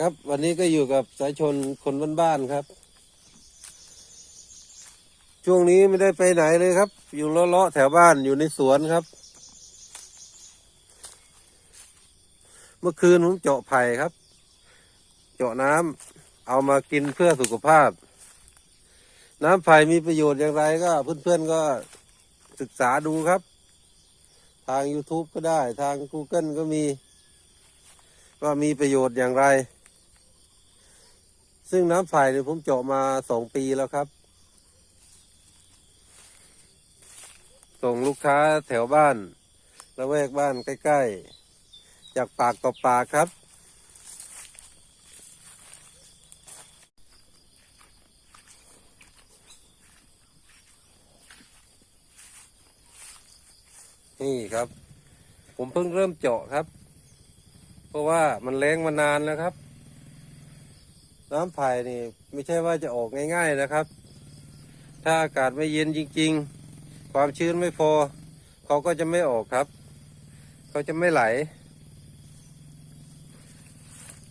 ครับวันนี้ก็อยู่กับสายชนคนบ้านๆครับ ช่วงนี้ไม่ได้ไปไหนเลยครับ อยู่เลาะๆแถวบ้านอยู่ในสวนครับ เมื่อคืนผมเจาะไผ่ครับ เจาะน้ำเอามากินเพื่อสุขภาพ น้ำไผ่มีประโยชน์อย่างไรก็ เพื่อนๆก็ศึกษาดูครับ ทาง YouTube ก็ได้ ทาง Google ก็มี ว่ามีประโยชน์อย่างไร ซึ่งน้ำไผ่เนี่ยผมเจาะมาสองปีแล้วครับ ส่งลูกค้าแถวบ้านละแวกบ้านใกล้ ๆ จากปากต่อปากครับ นี่ครับ ผมเพิ่งเริ่มเจาะครับ เพราะว่ามันแรงมานานแล้วครับ น้ำไผ่นี่ไม่ใช่ว่าจะออกง่าย ๆนะครับ ถ้าอากาศไม่เย็นจริง ๆ ความชื้นไม่พอ เขาก็จะไม่ออกครับ เขาจะไม่ไหล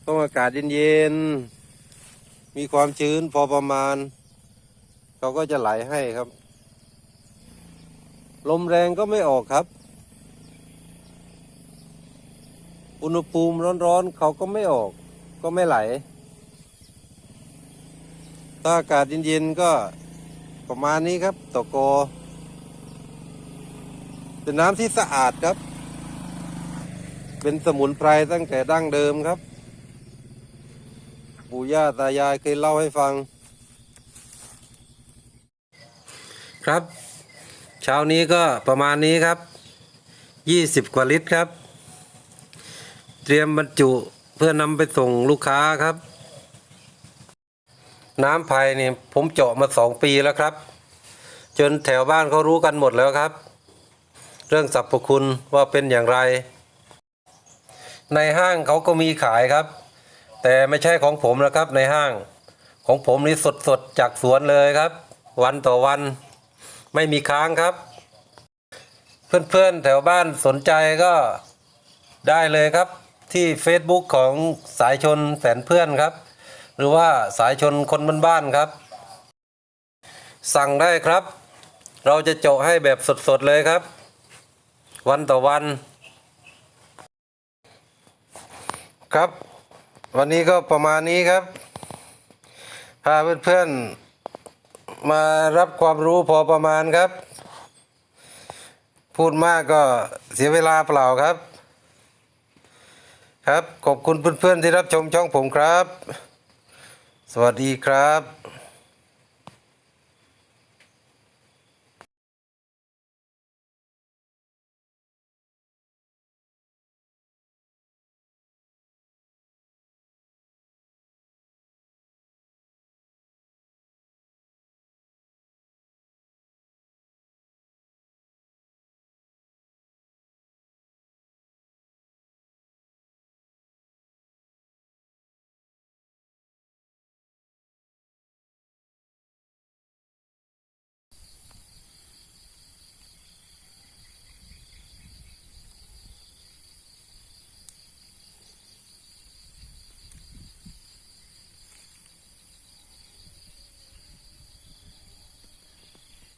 ต้องอากาศเย็นๆมีความชื้นพอประมาณ เขาก็จะไหลให้ครับ ลมแรงก็ไม่ออกครับ อุณหภูมิร้อนๆเขาก็ไม่ออก ก็ไม่ไหล ถ้าอากาศเย็นๆก็ประมาณนี้ครับตกโกเป็นน้ำที่สะอาดครับ เป็นสมุนไพรตั้งแต่ดั้งเดิมครับ ปู่ย่าตายายเคยเล่าให้ฟัง ครับ เช้านี้ก็ประมาณนี้ครับยี่สิบกว่าลิตรครับ เตรียมบรรจุเพื่อนำไปส่งลูกค้าครับ น้ำไผ่นี่ผมเจาะมาสองปีแล้วครับ จนแถวบ้านเขารู้กันหมดแล้วครับ เรื่องสรรพคุณว่าเป็นอย่างไร ในห้างเขาก็มีขายครับ แต่ไม่ใช่ของผมนะครับในห้าง ของผมนี่สดๆจากสวนเลยครับ วันต่อวันไม่มีค้างครับ เพื่อนๆแถวบ้านสนใจก็ได้เลยครับที่ Facebook ของสายชนแสนเพื่อนครับ หรือว่าสายชนคนบ้านๆครับ สั่งได้ครับ เราจะเจาะให้แบบสดๆเลยครับ วันต่อวัน ครับ วันนี้ก็ประมาณนี้ครับ พาเพื่อนๆมารับความรู้พอประมาณครับ พูดมากก็เสียเวลาเปล่าครับครับ ขอบคุณเพื่อนๆที่รับชมช่องผมครับ สวัสดีครับ